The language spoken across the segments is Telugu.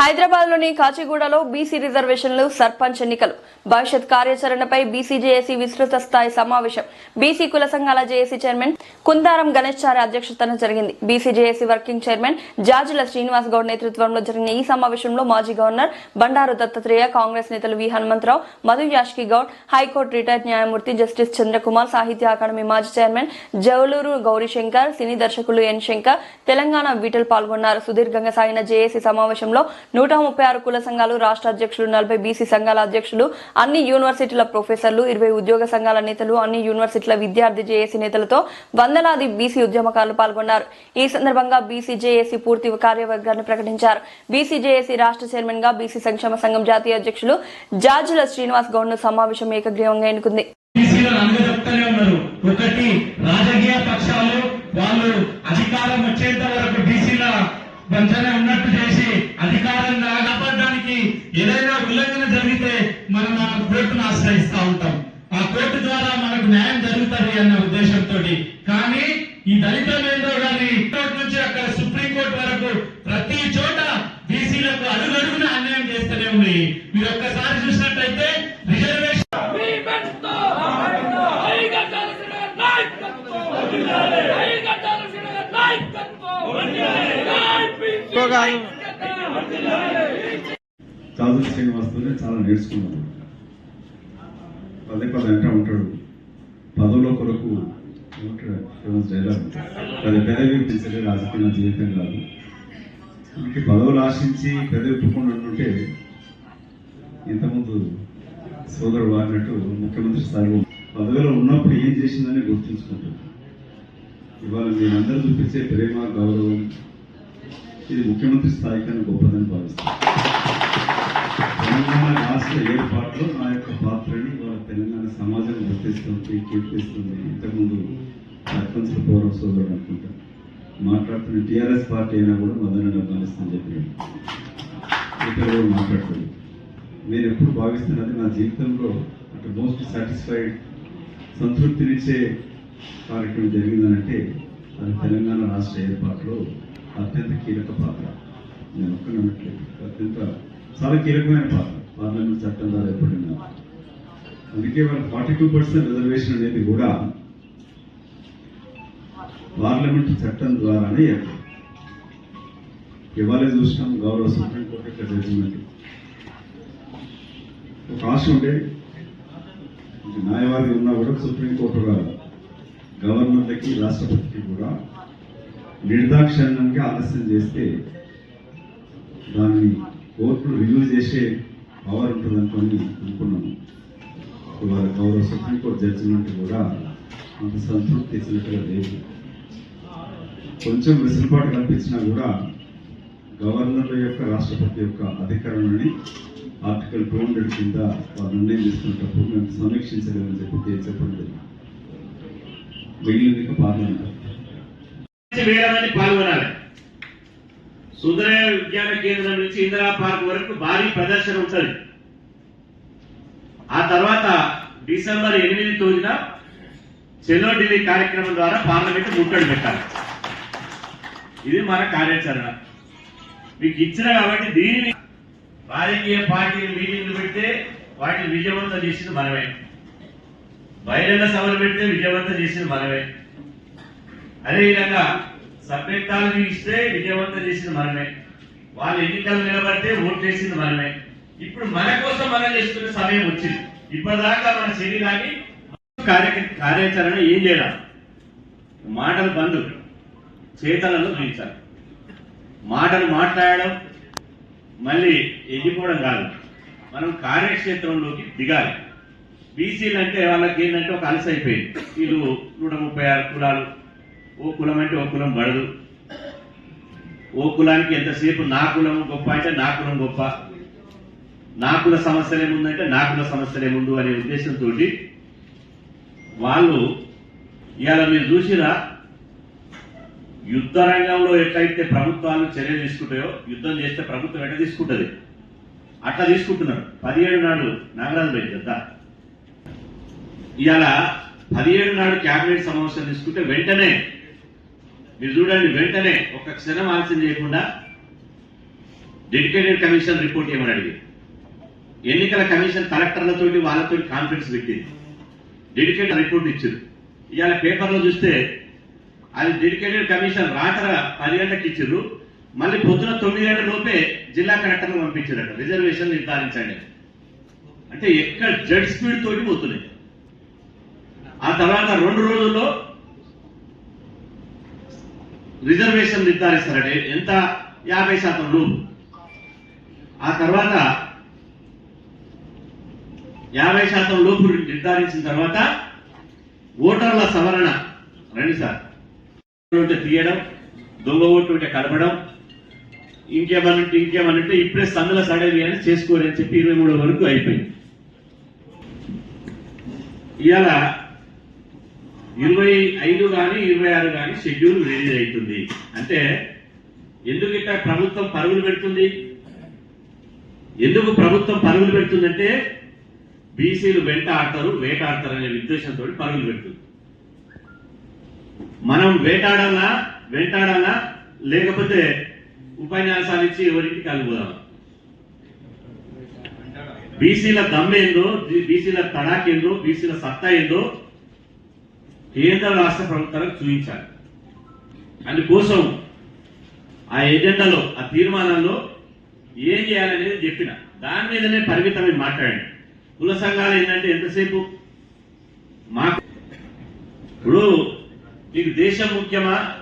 హైదరాబాద్లోని కాచిగూడలో బీసీ రిజర్వేషన్లు సర్పంచ్ ఎన్నికలు. భవిష్యత్ కార్యాచరణపై బీసీ జేఏసీ విస్తృత స్థాయి సమావేశం. బీసీ కుల సంఘాల జేఏసీ చైర్మన్ కుందారం గణేష్ చారి అధ్యక్షతన జరిగింది. BC JAC working chairman Jajula Srinivas Goud నేతృత్వంలో జరిగిన ఈ సమావేశంలో మాజీ గవర్నర్ బండారు దత్తాత్రేయ కాంగ్రెస్ నేతలు V. Hanumantharao Madhu Yashki Goud high court retired న్యాయమూర్తి జస్టిస్ చంద్రకుమార్ సాహిత్య అకాడమీ మాజీ చైర్మన్ జవలూరు గౌరీశంకర్ సినీ దర్శకులు ఎన్ శంకర్ తెలంగాణ వీటల్ పాల్గొన్నారు. సుదీర్ఘంగా సాగిన జేఏసీ సమావేశంలో నూట ముప్పై ఆరు కుల సంఘాలు రాష్ట్ర అధ్యక్షులు నలభై బీసీ సంఘాల అధ్యక్షులు అన్ని యూనివర్సిటీల ప్రొఫెసర్లు ఇరవై ఉద్యోగ సంఘాల నేతలు అన్ని యూనివర్సిటీల విద్యార్థి జేఏసీ నేతలతో వందలాది బీసీ ఉద్యమకారులు పాల్గొన్నారు. ఈ సందర్భంగా బీసీ జేఏసీ పూర్తి కార్యవర్గాన్ని ప్రకటించారు. బీసీ జేఏసీ రాష్ట్ర చైర్మన్గా బీసీ సంక్షేమ సంఘం జాతీయ అధ్యక్షులు జార్జుల శ్రీనివాస్ గౌడ్ను సమావేశం ఏకగ్రీవంగా ఎన్నుకుంది. ఒకటి రాజకీయ పక్షాలు వాళ్ళు అధికారం వచ్చేంత వరకు బీసీల వంచనే ఉన్నట్టు చేసి అధికారం కాపాడడానికి ఏదైనా ఉల్లంఘన జరిగితే మనం ఆ కోర్టును ఆశ్రయిస్తా ఉంటాం. ఆ కోర్టు ద్వారా మనకు న్యాయం జరుగుతుంది అన్న ఉద్దేశంతో కానీ ఈ దళిత ఏందో కానీ కోర్టు నుంచి అక్కడ సుప్రీం వరకు ప్రతి చోట బీసీలకు అడుగడుగున అన్యాయం చేస్తూనే ఉంది మీరు ఒక్కసారి చూసినట్టయితే రిజర్వేషన్ సాధు శ్రీనివాస్తోనే చాలా నేర్చుకున్నాను. పదే పదే అంటూ ఉంటాడు పదవుల కొరకు ఫేమస్ డైలాగ్. పెదవి పెంచలే రాజకీయ జీవితం కాదు. మనకి పదవులు ఆశించి పెదవి పుకుండా ఉంటే ఇంతకుముందు సోదరుడు వాడినట్టు ముఖ్యమంత్రి స్థాయిలో పదవిలో ఉన్నప్పుడు ఏం చేసిందని గుర్తుంచుకుంటాడు ఇవాళ మీరందరూ చూపించే ప్రేమ గౌరవం ఇది ముఖ్యమంత్రి స్థాయి కన్నా గొప్పదని భావిస్తాను. రాష్ట్ర ఏర్పాటులో నా యొక్క పాత్రని వాళ్ళ తెలంగాణ సమాజం గుర్తిస్తుంది కీర్తిస్తుంది. ఇంతకుముందు సర్పంచ్ పౌరం సోదరుడు అనుకుంటా. మాట్లాడుతున్న టీఆర్ఎస్ పార్టీ అయినా కూడా మదన భావిస్తుందని చెప్పి ఇక్కడ కూడా మాట్లాడుతుంది నేను ఎప్పుడు భావిస్తున్నది నా జీవితంలో అంటే మోస్ట్ సాటిస్ఫైడ్ సంతృప్తినిచ్చే కార్యక్రమం జరిగిందనంటే అది తెలంగాణ రాష్ట్ర ఏర్పాటులో అత్యంత కీలక పాత్ర. నేను ఒక్కనట్లేదు అత్యంత చాలా కీలకమైన పాత్ర. పార్లమెంట్ చట్టం ద్వారా ఏర్పడింది అందుకే వాళ్ళ ఫార్టీ టూ పర్సెంట్ రిజర్వేషన్ అనేది కూడా పార్లమెంట్ చట్టం ద్వారానే ఏర్పడింది ఇవాళ చూసినాం గౌరవ సుప్రీంకోర్టు యొక్క జడ్జిమెంట్ ఒక ఆశ ఉండే న్యాయవాది ఉన్నా కూడా సుప్రీంకోర్టు గవర్నర్లకి రాష్ట్రపతికి కూడా నిర్దాక్షిణ్యంగా ఆలస్యం చేస్తే దాన్ని కోర్టును రివ్యూ చేసే పవర్ ఉంటుందనుకొని అనుకున్నాము. ఇవాళ గౌరవ సుప్రీంకోర్టు జడ్జిమెంట్ కూడా అంత సంతృప్తి ఇచ్చినట్టుగా లేదు. కొంచెం వెసులుబాటు కల్పించినా కూడా గవర్నర్ల యొక్క రాష్ట్రపతి యొక్క అధికారాన్ని ఆర్టికల్ టూ హండ్రెడ్ కింద వారు నిర్ణయం తీసుకున్నప్పుడు మేము సమీక్షించలేమని చెప్పి చెప్పడం జరిగింది. మిగిలిన పార్లమెంట్. పాల్గొనాలి. సుందరయ్య విజ్ఞాన కేంద్రం నుంచి ఇందిరా పార్క్ వరకు భారీ ప్రదర్శన ఉంటుంది. ఆ తర్వాత డిసెంబర్ ఎనిమిది తొమ్మిదిన చెలో ఢిల్లీ కార్యక్రమం ద్వారా పార్లమెంట్ ముట్టడి పెట్టాలి. ఇది మన కార్యాచరణ. మీకు ఇచ్చిన కాబట్టి దీనిని రాజకీయ పార్టీలు మీటింగ్లు పెడితే వాటిని విజయవంతం చేసింది మనమే. బహిరంగ సభలు పెడితే విజయవంతం చేసింది మనమే. అదేవిధంగా సభ్యత్వాలు ఇస్తే విజయవంతం చేసింది మనమే. వాళ్ళు ఎన్నికలు నిలబడితే ఓటు చేసింది మనమే. ఇప్పుడు మన కోసం మనం చేసుకునే సమయం వచ్చింది. ఇప్పటిదాకా మన శరీరాన్ని కార్య కార్యాచరణ ఏం చేయాలి? మాటలు బంధు చేతలను చూపించాలి మాటలు మాట్లాడడం మళ్ళీ ఎగిపోవడం కాదు. మనం కార్యక్షేత్రంలోకి దిగాలి. బీసీలు అంటే వాళ్ళకి ఏంటంటే ఒక అలసైపోయింది. అయిపోయింది వీళ్ళు నూట ముప్పై ఆరు కులాలు ఓ కులం అంటే ఓ కులం పడదు ఓ కులానికి ఎంతసేపు నా కులం గొప్ప అంటే నా కులం గొప్ప? నా కుల సమస్యలేముందంటే నా కుల సమస్యలేముందు అనే ఉద్దేశంతో వాళ్ళు ఇవాళ మీరు చూసిరా? యుద్ధ రంగంలో ఎట్లయితే ప్రభుత్వాలు చర్యలు తీసుకుంటాయో యుద్ధం చేస్తే ప్రభుత్వం ఎట్లా తీసుకుంటది? అట్లా తీసుకుంటున్నారు. పదిహేడు నాడు నాగరాజు రెడ్డి కదా ఇవాళ పదిహేడు నాడు క్యాబినెట్ సమావేశం తీసుకుంటే వెంటనే మీరు చూడండి వెంటనే ఒక క్షణం ఆలస్యం చేయకుండా డెడికేటెడ్ కమిషన్ రిపోర్ట్ ఏమని అడిగింది ఎన్నికల కమిషన్ కలెక్టర్లతోటి వాళ్ళతో కాన్ఫరెన్స్ పెట్టింది డెడికేటెడ్ రిపోర్ట్ ఇచ్చారు ఇవాళ పేపర్లో చూస్తే అది డెడికేటెడ్ కమిషన్ రాత్ర పది గంటలకు ఇచ్చారు మళ్ళీ పొద్దున తొమ్మిది గంటల లోపే జిల్లా కలెక్టర్లు పంపించారట. రిజర్వేషన్ నిర్ధారించండి. అంటే ఎక్కడ జడ్ స్పీడ్ తోటి పోతున్నాయి. ఆ తర్వాత రెండు రోజుల్లో రిజర్వేషన్ నిర్ధారిస్తారంటే ఎంత? యాభై శాతం రూమ్ ఆ తర్వాత యాభై శాతం లోపు నిర్ధారించిన తర్వాత ఓటర్ల సవరణ రండి సార్. ఉంటే తీయడం దొంగ ఓటు ఉంటే కలపడం ఇంకేమన్నట్టు ఇంకేమన్నట్టు ఇప్పుడే సందుల సడవి అని చేసుకోరని చెప్పి ఇరవై మూడు వరకు అయిపోయింది. ఇవాళ ఇరవై ఐదు కానీ ఇరవై ఆరు కానీ షెడ్యూల్ రిలీజ్ అవుతుంది అంటే ఎందుకు ఇట్లా ప్రభుత్వం పరుగులు పెడుతుంది? ఎందుకు ప్రభుత్వం పరుగులు పెడుతుందంటే బీసీలు వెంట ఆడతారు వేటాడతారు అనే ఉద్దేశంతో పరుగులు పెడుతుంది. మనం వేటాడాలా వెంటాడాలా లేకపోతే ఉపన్యాసాలు ఇచ్చి ఎవరింటికి కలిపోదాం బీసీల దమ్మేందో బీసీల తడాకేందో బీసీల సత్తా ఏందో కేంద్ర రాష్ట్ర ప్రభుత్వాలకు చూపించాలి. అందుకోసం ఆ ఎజెండాలో ఆ తీర్మానాల్లో ఏం చేయాలనేది చెప్పిన. దాని మీదనే పరిమితమై మాట్లాడండి. కుల సంఘాలు ఏంటంటే ఎంతసేపు? మాకు ఇప్పుడు నీకు దేశం ముఖ్యమా?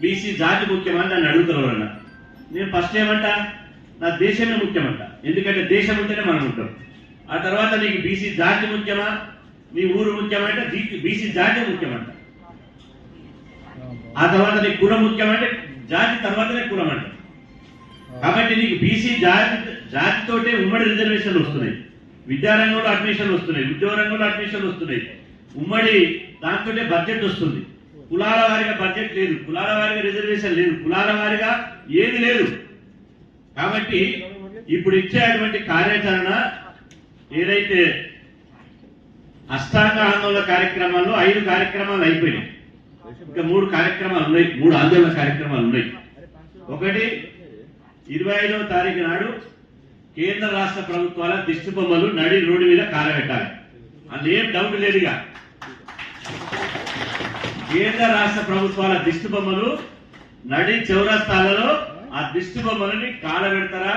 బీసీ జాతి ముఖ్యమా అని నన్ను అడుగుతారు నేను ఫస్ట్ ఏమంటా? నా దేశమే ముఖ్యమంట. ఎందుకంటే దేశం ఉంటేనే మనం ఉంటాం. ఆ తర్వాత నీకు బీసీ జాతి ముఖ్యమా? నీ ఊరు ముఖ్యమంటే బీసీ జాతి ముఖ్యమంట. ఆ తర్వాత నీకు కులం ముఖ్యమంటే జాతి తర్వాతనే కులం అంట కాబట్టి నీకు బీసీ జాతి జాతితోటే ఉమ్మడి రిజర్వేషన్లు వస్తున్నాయి. విద్యారంగంలో అడ్మిషన్లు వస్తున్నాయి ఉద్యోగ రంగంలో అడ్మిషన్లు వస్తున్నాయి. ఉమ్మడి దాంతోటే బడ్జెట్ వస్తుంది. కులాల వారిగా బడ్జెట్ లేదు కులాల వారిగా రిజర్వేషన్ లేదు కులాల వారిగా ఏది లేదు. కాబట్టి ఇప్పుడు ఇచ్చేటువంటి కార్యాచరణ ఏదైతే అష్టాంగ ఆందోళన కార్యక్రమాల్లో ఐదు కార్యక్రమాలు అయిపోయినాయి. ఇంకా మూడు కార్యక్రమాలు ఉన్నాయి. మూడు ఆందోళన కార్యక్రమాలు ఉన్నాయి. ఒకటి ఇరవై ఐదవ తారీఖు నాడు కేంద్ర రాష్ట్ర ప్రభుత్వాల దిష్టి బొమ్మలు నడి రోడ్డు మీద కాలబెట్టాలి అందులో ఏం డౌట్ లేదుగా. కేంద్ర రాష్ట్ర ప్రభుత్వాల దిష్టి బొమ్మలు నడి చౌరస్తాలలో ఆ దిష్టి బొమ్మలని కాలబెడతారా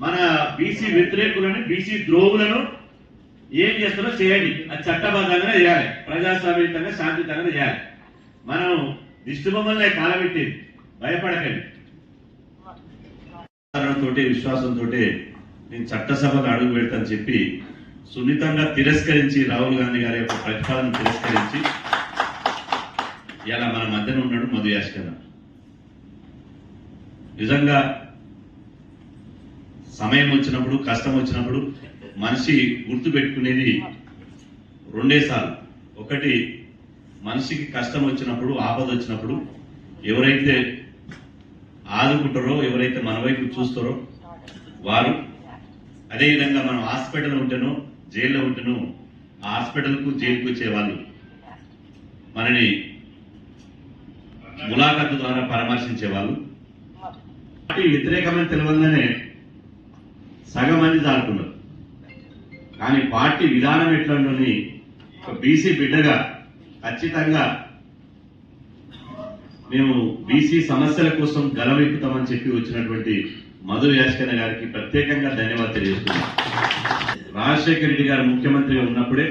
మన బీసీ వ్యతిరేకులను బీసీ ద్రోవులను ఏం చేస్తారో చేయండి. అది చట్టబద్ధంగా చేయాలి. ప్రజాస్వామ్యంగా శాంతియుతంగా చేయాలి. మనం దిష్టి బొమ్మలనే కాలబెట్టేది భయపడకండి. తోటి విశ్వాసంతో నేను చట్టసభకు అడుగు పెడతాను చెప్పి సున్నితంగా తిరస్కరించి రాహుల్ గాంధీ గారి యొక్క ప్రతిపాదన తిరస్కరించి ఇలా మన మధ్యన ఉన్నాడు మధు యాష్కర్ నిజంగా సమయం వచ్చినప్పుడు కష్టం వచ్చినప్పుడు మనిషి గుర్తుపెట్టుకునేది రెండేసార్లు ఒకటి మనిషికి కష్టం వచ్చినప్పుడు ఆపద వచ్చినప్పుడు ఎవరైతే ఆదుకుంటారో ఎవరైతే మన వైపు చూస్తారో వారు అదేవిధంగా మనం హాస్పిటల్ ఉంటేనో జైల్లో ఉంటేనో ఆ హాస్పిటల్కు జైలుకు వచ్చేవాళ్ళు మనని ములాఖాతు ద్వారా పరామర్శించే వాళ్ళు. వ్యతిరేకమైన తెలియదనే సగం మంది దాటుకున్నారు కానీ పార్టీ విధానం ఎట్లని ఒక బీసీ బిడ్డగా ఖచ్చితంగా మేము బీసీ సమస్యల కోసం గలమెక్కుతామని చెప్పి వచ్చినటువంటి మధు యాస్కర్ గారికి ప్రత్యేకంగా ధన్యవాదాలు తెలియజేస్తున్నాం. రాజశేఖర రెడ్డి గారు ముఖ్యమంత్రిగా ఉన్నప్పుడే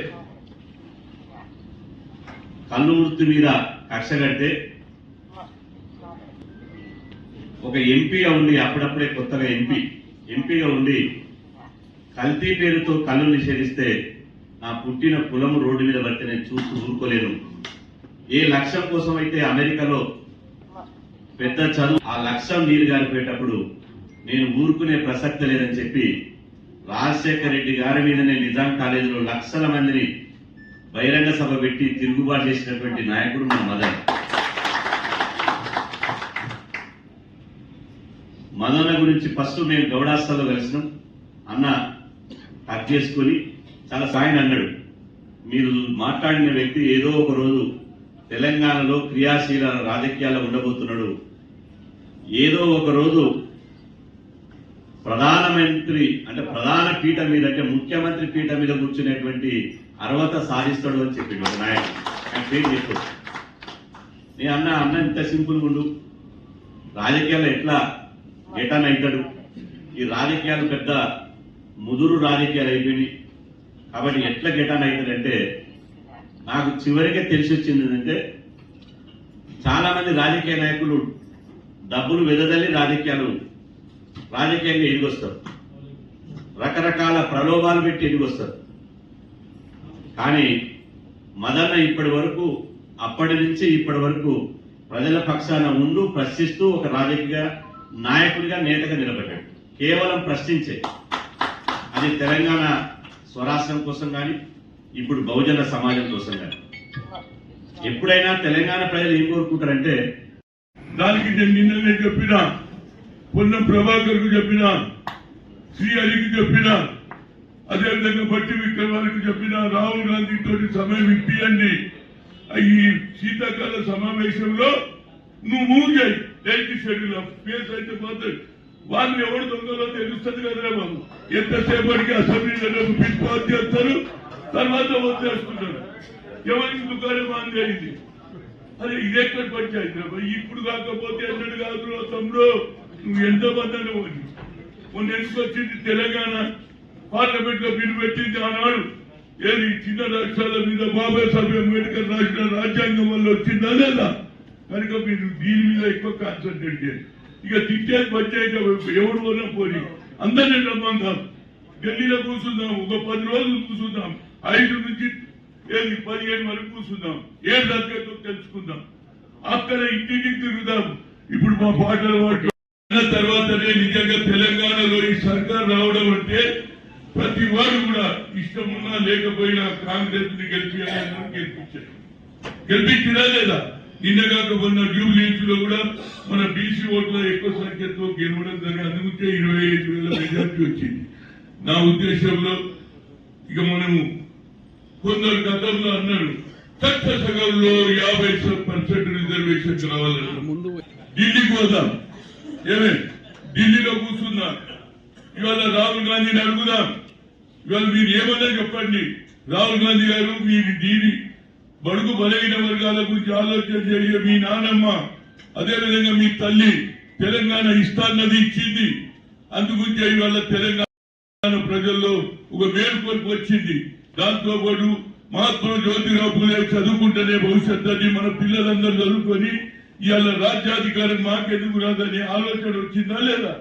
కళ్ళు వృత్తి మీద కక్ష కడితే ఒక ఎంపీగా ఉండి అప్పుడప్పుడే కొత్తగా ఎంపీ ఎంపీగా ఉండి కల్తీ పేరుతో కళ్ళు నిషేధిస్తే నా పుట్టిన కులము రోడ్డు మీద పడితే నేను చూస్తూ ఊరుకోలేను. ఏ లక్ష్యం కోసం అయితే అమెరికాలో పెద్ద చదువు ఆ లక్ష్యం నీరు గారిపోయేటప్పుడు నేను ఊరుకునే ప్రసక్తి లేదని చెప్పి రాజశేఖర రెడ్డి గారి మీదనే నిజాం కాలేజీలో లక్షల మందిని బహిరంగ సభ పెట్టి తిరుగుబాటు చేసినటువంటి నాయకుడు మా మదన్. మదన గురించి ఫస్ట్ మేము గౌడాస్తాలో కలిసినాం. అన్న కట్ చేసుకొని చాలా సాయం అన్నాడు. మీరు మాట్లాడిన వ్యక్తి ఏదో ఒక రోజు తెలంగాణలో క్రియాశీల రాజకీయాల్లో ఉండబోతున్నాడు. ఏదో ఒక రోజు ప్రధానమంత్రి అంటే ప్రధాన పీఠ మీద అంటే ముఖ్యమంత్రి పీఠ మీద కూర్చునేటువంటి అర్హత సాధిస్తాడు అని చెప్పిండు ఒక నాయకుడు. ఆయన పేరు చెప్పు. నీ అన్న అన్న ఇంత సింపుల్ ఉండు. రాజకీయాలు ఎట్లా? ఎటన్ అవుతాడు. ఈ రాజకీయాలు పెద్ద ముదురు రాజకీయాలు అయిపోయినాయి. కాబట్టి ఎట్లా గెటాన్ అవుతుందంటే నాకు చివరికే తెలిసి వచ్చింది ఏంటంటే చాలామంది రాజకీయ నాయకులు డబ్బులు వెదజల్లి రాజకీయాలు రాజకీయంగా ఎదిగొస్తారు. రకరకాల ప్రలోభాలు పెట్టి ఎదిగొస్తారు. కానీ మదన ఇప్పటి వరకు అప్పటి నుంచి ఇప్పటి వరకు ప్రజల పక్షాన ఉండు ప్రశ్నిస్తూ ఒక రాజకీయ నాయకుడిగా నేతగా నిలబడ్డాడు. కేవలం ప్రశ్నించే. అది తెలంగాణ స్వరాష్ట్రం కోసం కానీ ఇప్పుడు బహుజన సమాజం కోసం కానీ ఎప్పుడైనా తెలంగాణ ప్రజలు ఏం కోరుకుంటారంటే దానికి నేను నిన్ననే చెప్పిన పొన్న ప్రభాకర్కు చెప్పిన శ్రీహరికి చెప్పిన అదేవిధంగా బట్టి విక్రమాలకు చెప్పిన రాహుల్ గాంధీ తోటి సమయం ఇప్పియండి. ఈ శీతాకాల సమావేశంలో నువ్వు మూవ్ చేయి. షెడ్యూల్ ఆఫ్ స్పేస్ అయితే పోతాయి వాళ్ళు ఎవరు దొంగలో తెలుస్తుంది కదరా బాబు? ఎంతసేపటికి అసెంబ్లీలో పిట్పాటు చేస్తారు? తర్వాత వదిలేసుకుంటారు ఎవరికి దుకాణం ఆన్ అయింది? అరే ఇదెక్కడ పంచాయతీ ఇప్పుడు కాకపోతే ఎన్నడు కాదు రా తమ్ముడు. నువ్వు ఎంత మందని మొన్న ఎందుకు వచ్చింది? తెలంగాణ పార్లమెంట్లో బిల్లు పెట్టింది ఆనాడు. ఏది చిన్న రాష్ట్రాల మీద బాబాసాహెబ్ అంబేద్కర్ రాసిన రాజ్యాంగం వల్ల వచ్చిందా లేదా? కనుక మీరు దీని మీద ఎక్కువ కాన్సన్ట్రేట్ చేయండి. ఇక తిట్టేది పంచాయతీ ఎవరు వల్ల పోని. అందరినీ రమ్మందాం. ఢిల్లీలో కూర్చుందాం. ఒక పది రోజులు కూర్చుందాం. ఐదు నుంచి ఏది పదిహేను వరకు కూర్చుందాం. ఏ దగ్గరతో తెలుసుకుందాం. అక్కడ ఇంటింటికి తిరుగుదాం. ఇప్పుడు మా పాటలు పాటు తర్వాతనే నిజంగా తెలంగాణలో ఈ సర్కార్ రావడం అంటే ప్రతి వాడు కూడా ఇష్టమున్నా లేకపోయినా కాంగ్రెస్ని గెలిపించాలని గెలిపించారు. గెలిపించినా లేదా? నిన్న కాక మొన్న డ్యూబ్లీన్స్లో కూడా మన బీసీ ఓట్ల ఎక్కువ సంఖ్యతో గెలవడం జరిగి అందుకే ఇరవై ఐదు వేల మెజార్టీ వచ్చింది. నా ఉద్దేశంలో ఇక మనము కొందరు గతంలో అన్నారు చట్ట సగంలో యాభై పర్సెంట్ రిజర్వేషన్ కావాలన్నారు ఢిల్లీకి పోదాం. ఏమే? ఢిల్లీలో కూర్చుందాం. ఇవాళ రాహుల్ గాంధీని అడుగుదాం. ఇవాళ మీరు ఏమన్నా చెప్పండి? రాహుల్ గాంధీ గారు మీ దీని బడుగు బలహీన వర్గాల గురించి ఆలోచన చేయ మీ నానమ్మ అదేవిధంగా మీ తల్లి తెలంగాణ ఇష్టాన్నది ఇచ్చింది. అందుగురించి ఇవాళ తెలంగాణ తెలంగాణ ప్రజల్లో ఒక మేలుకొలుపు వచ్చింది. దాంతో పాటు మహాత్మా జ్యోతిరావు పూలే చదువుకుంటేనే భవిష్యత్తు అని మన పిల్లలందరూ చదువుకొని ఇవాళ రాజ్యాధికారం మాకెందుకు రాదని ఆలోచన వచ్చిందా లేదా?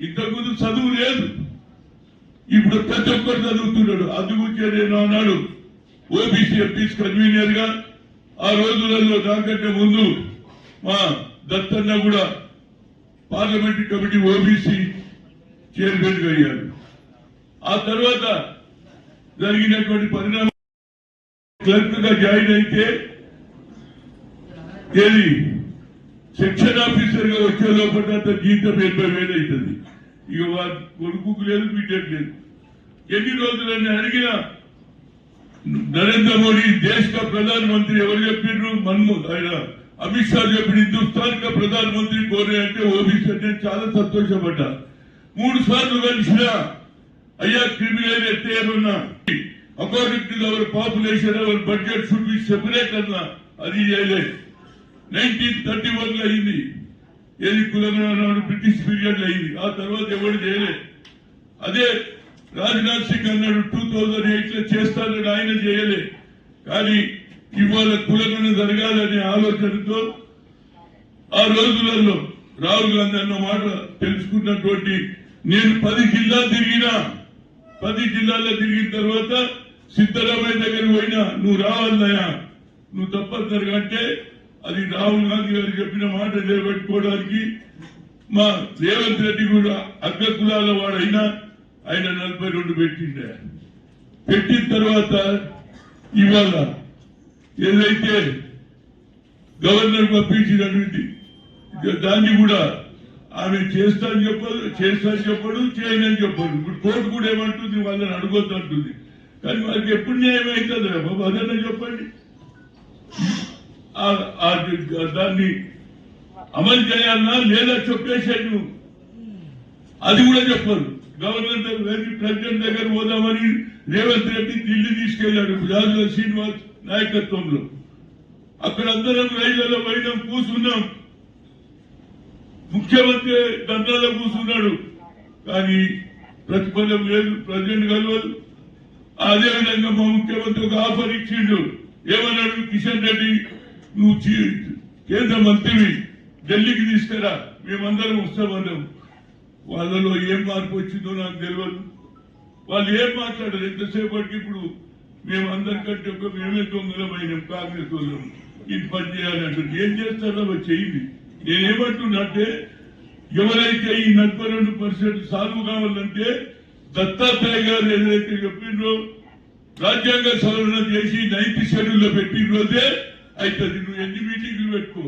ఇంతకుముందు చదువు లేదు. ఇప్పుడు ప్రతి ఒక్కరు చదువుతున్నాడు. అందుగురించే నేను అన్నాడు ఓబీసీ ఎంపీస్ కన్వీనర్గా ఆ రోజులలో దానికంటే ముందు మా దత్తన్న కూడా పార్లమెంటరీ కమిటీ ఓబీసీ చైర్మన్గా అయ్యారు. ఆ తర్వాత జరిగినటువంటి పరిణామం క్లర్క్గా జాయిన్ అయితే ఏది సెక్షన్ ఆఫీసర్గా వచ్చే లోపల జీతం ఎనభై వేలు అవుతుంది. ఇక కొడుకు లేదు బిడ్డకు లేదు. ఎన్ని రోజులని అడిగినా నరేంద్ర మోడీ దేశ का ప్రధానమంత్రి ఎవరు చెప్పిండ్రు మన్మోహన్ ఆయన. అమిత్ షా చెప్పిన హిందుస్థాన్ కా ప్రధానమంత్రి కోరే అంటే ఓబీసీ అంటే చాలా సంతోషపడ్డా. మూడు సార్లు కలిసిన అయ్యా క్రిమినల్ ఎత్తే according to our population our budget should be separate అన్నా అది చేయలేదు నైన్టీన్ థర్టీ వన్లో అయింది. ఏది కులంగా బ్రిటిష్ పీరియడ్లో అయింది. ఆ తర్వాత ఎవరు చేయలేదు అదే రాజ్నాథ్ సింగ్ అన్నాడు టూ థౌజండ్ ఎయిట్లో చేస్తానని ఆయన చేయలే. కానీ ఇవాళ కులగణ జరగాలనే ఆలోచనతో ఆ రోజులలో రాహుల్ గాంధీ అన్న మాట తెలుసుకున్నటువంటి నేను పది జిల్లా తిరిగినా పది జిల్లాల్లో తిరిగిన తర్వాత సిద్ధరామయ్య దగ్గర పోయినా నువ్వు రావాలయ్యా నువ్వు తప్పనిసరిగా అంటే అది రాహుల్ గాంధీ గారు చెప్పిన మాట నిలబెట్టుకోవడానికి మా రేవంత్ రెడ్డి కూడా అగ్ర కులాల వాడైనా ఆయన నలభై రెండు పెట్టిండే. పెట్టిన తర్వాత ఇవాళ ఏదైతే గవర్నర్ పంపించినటువంటి దాన్ని కూడా ఆమె చేస్తాను చెప్పదు చేస్తాను చెప్పడు చేయనని చెప్పడు. ఇప్పుడు కోర్టు కూడా ఏమంటుంది వాళ్ళని అడగొద్దు అంటుంది. కానీ వాళ్ళకి ఎప్పుడు న్యాయం అవుతుంది బాబు? అదన్నా చెప్పండి. దాన్ని అమలు చేయాలన్నా లేదా చెప్పేసాడు అది కూడా చెప్పరు. గవర్నర్ దగ్గర ప్రెసిడెంట్ దగ్గర పోదామని రేవంత్ రెడ్డి ఢిల్లీ తీసుకెళ్ళాడు రాజుల శ్రీనివాస్ నాయకత్వంలో. అక్కడ అందరం రైళ్ళలో పోయినాం కూర్చున్నాం. ముఖ్యమంత్రి దండాలో కూర్చున్నాడు. కానీ ప్రతిఫలం లేదు ప్రెసిడెంట్ కలవదు. అదే విధంగా మా ముఖ్యమంత్రి ఒక ఆఫర్ ఇచ్చిండు. ఏమన్నాడు కిషన్ రెడ్డి? నువ్వు కేంద్ర మంత్రివి ఢిల్లీకి తీసుకురా. మేమందరం వస్తామన్నాం. వాళ్ళలో ఏం మార్పు వచ్చిందో నాకు తెలియదు వాళ్ళు ఏం మాట్లాడారు ఎంతసేపటికి ఇప్పుడు? మేమందరికంటే ఒక మేమే దొంగలమైనాం కాంగ్రెస్ వాళ్ళం. ఇది పని చేయాలంటారు ఏం చేస్తారో అవి చేయండి నేనేమంటున్నా అంటే ఎవరైతే ఈ నలభై రెండు పర్సెంట్ సాల్వ్ కావాలంటే దత్తాత్రేయ గారు ఏదైతే చెప్పిండ్రో రాజ్యాంగ సవరణ చేసి నైన్త్ షెడ్యూల్లో పెట్టిన రోజే అవుతుంది నువ్వు ఎన్ని మీటింగ్లు పెట్టుకో?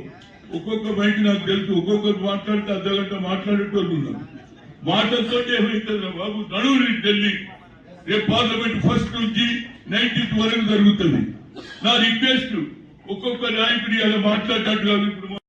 ఒక్కొక్క బయట నాకు తెలుసు. ఒక్కొక్కరు మాట్లాడితే అర్ధగంట మాట్లాడేటోళ్ళు ఉన్నారు. మాటలతో ఏమవుతుంది బాబు. నడువురి ఢిల్లీ. రేపు పార్లమెంట్ ఫస్ట్ నుంచి నైన్టీన్త్ వరకు జరుగుతుంది. నా రిక్వెస్ట్ ఒక్కొక్క నాయకుడి అలా మాట్లాడేటట్టు ఇప్పుడు